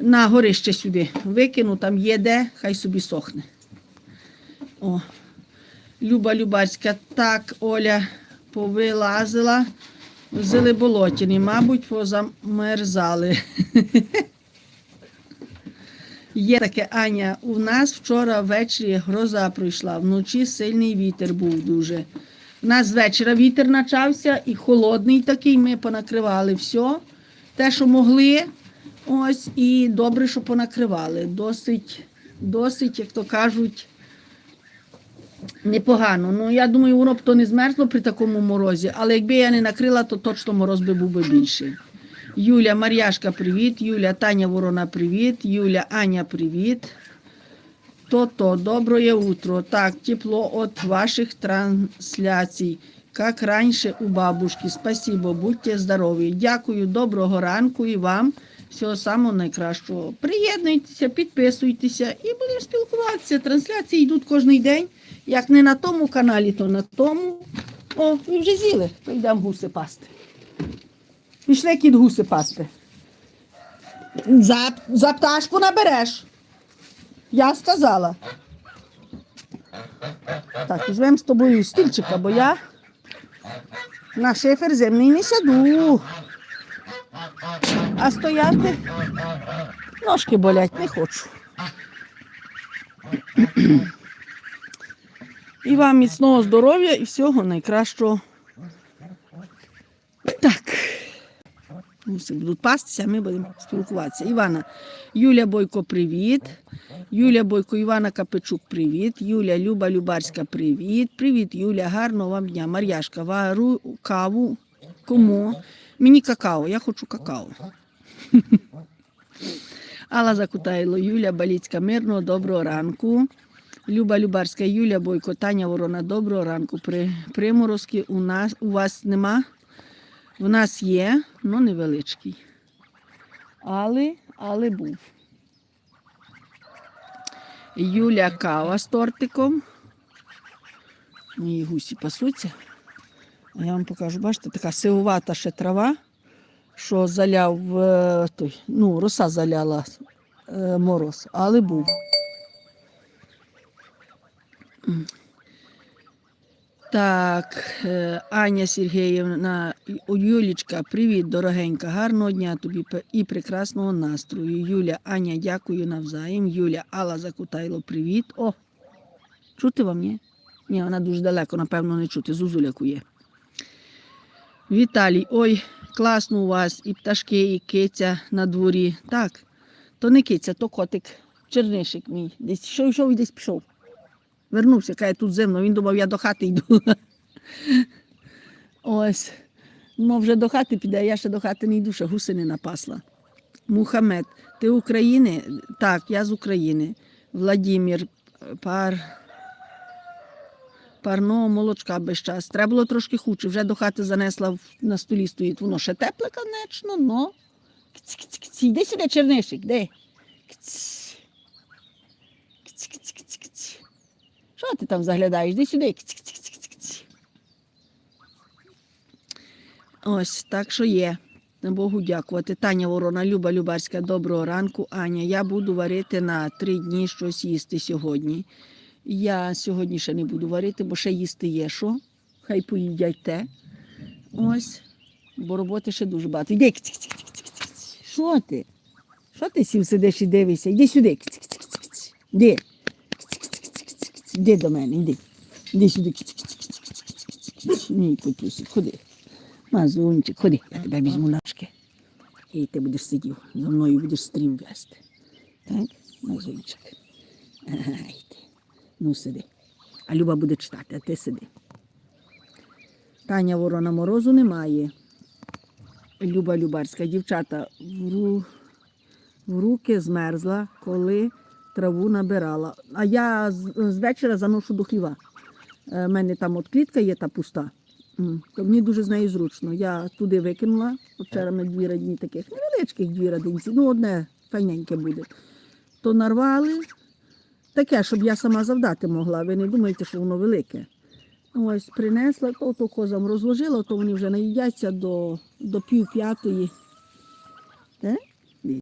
на горище сюди. Викину, там є де, хай собі сохне. О. Люба Любацька, так, Оля повилазила. Зили болотіні, мабуть, позамерзали. Є таке Аня. У нас вчора ввечері гроза пройшла. Вночі сильний вітер був дуже. У нас з вечора вітер почався і холодний такий. Ми понакривали все. Те, що могли. Ось, і добре, що понакривали. Досить, досить, як то кажуть, непогано. Ну, я думаю, воно б то не змерзло при такому морозі, але якби я не накрила, то точно мороз би був би більший. Юля Мар'яшка, привіт. Юля Таня Ворона, привіт. Юля Аня, привіт. То-то, доброе утро. Так, тепло от ваших трансляцій. Как раніше у бабушки. Спасибо, будьте здорові. Дякую, доброго ранку і вам. Всього самого найкращого. Приєднуйтеся, підписуйтеся і будемо спілкуватися. Трансляції йдуть кожен день. Як не на тому каналі, то на тому. О, ви вже з'їли, то йдемо гуси пасти. Пішли кіт гуси пасти. За, за пташку набереш. Я сказала. Так, візьмемо з тобою стільчика, бо я на шифер земний не сяду. А стояти ножки болять, не хочу. І вам міцного здоров'я і всього найкращого. Так. Всі будуть пастися, ми будемо спілкуватися. Івана, Юля Бойко, привіт. Юля Бойко, Івана Капичук, привіт. Юля Люба Любарська, привіт. Привіт, Юля, гарного вам дня. Мар'яшка, вару каву. Кому? Мені какао, я хочу какао. Алла Закутайло, Юля Баліцька, мирного, доброго ранку. Люба Любарська, Юля Бойко, Таня Ворона, доброго ранку. При, приморозки у нас у вас нема? В нас є, ну невеличкий. Але, але був. Юля кава з тортиком. Мої гусі пасуться. А я вам покажу, бачите, така сивувата ще трава, що заляв е, той, ну, роса заляла е, мороз, але був. Так, е, Аня Сергіївна, Юлічка, привіт, дорогенька, гарного дня тобі і прекрасного настрою. Юля, Аня, дякую навзаєм. Юля, Алла Закутайло, привіт. О, чути вам, ні? Ні, вона дуже далеко, напевно, не чути. Зузуля кує. Віталій, ой, класно у вас, і пташки, і киця на дворі. Так, то не киця, то котик, чернишик мій. Десь йшов, йшов і десь пішов. Вернувся, каже, тут зимно. Він думав, я до хати йду. Ось. Ну, вже до хати піде, я ще до хати не йду, ще гуси не напасла. Мухамед, ти України? Так, я з України. Владимир, пар. Парного молочка без час. Треба було трошки хуче. Вже до хати занесла на столі стоїть. Воно ще тепле, конечно, но. Кць-кць-кць. Сюди, чернишик, де? Що ти там заглядаєш? Іди сюди. Ось так що є. Богу дякувати. Таня Ворона, Люба Любарська, доброго ранку. Аня, я буду варити на три дні щось їсти сьогодні. Я сьогодні ще не буду варити, бо ще їсти є що. Хай поїдять те. Ось. Бо роботи ще дуже багато. Іди. Що ти? Що ти сів сидиш і дивишся? Іди сюди. Іди. Іди до мене, іди. Іди сюди. Ні, путюсик, ходи. Мазунчик, ходи, я тебе візьму на ручки. І ти будеш сидів, за мною будеш стрім вести. Так, мазунчик. Ай ти. Ну, сиди. А Люба буде читати, а ти сиди. Таня Ворона морозу немає. Люба Любарська, дівчата, в, ру... в руки змерзла, коли траву набирала. А я з, вечора заношу до хліва. У мене там от клітка є та пуста. То мені дуже з нею зручно. Я туди викинула. Вчора ми дві радні таких невеличких дві радинці, ну одне файненьке буде. То нарвали таке, щоб я сама завдати могла. Ви не думаєте, що воно велике. Ось принесла, то, то козам розложила, то вони вже наїдяться до, до пів п'ятої. Так?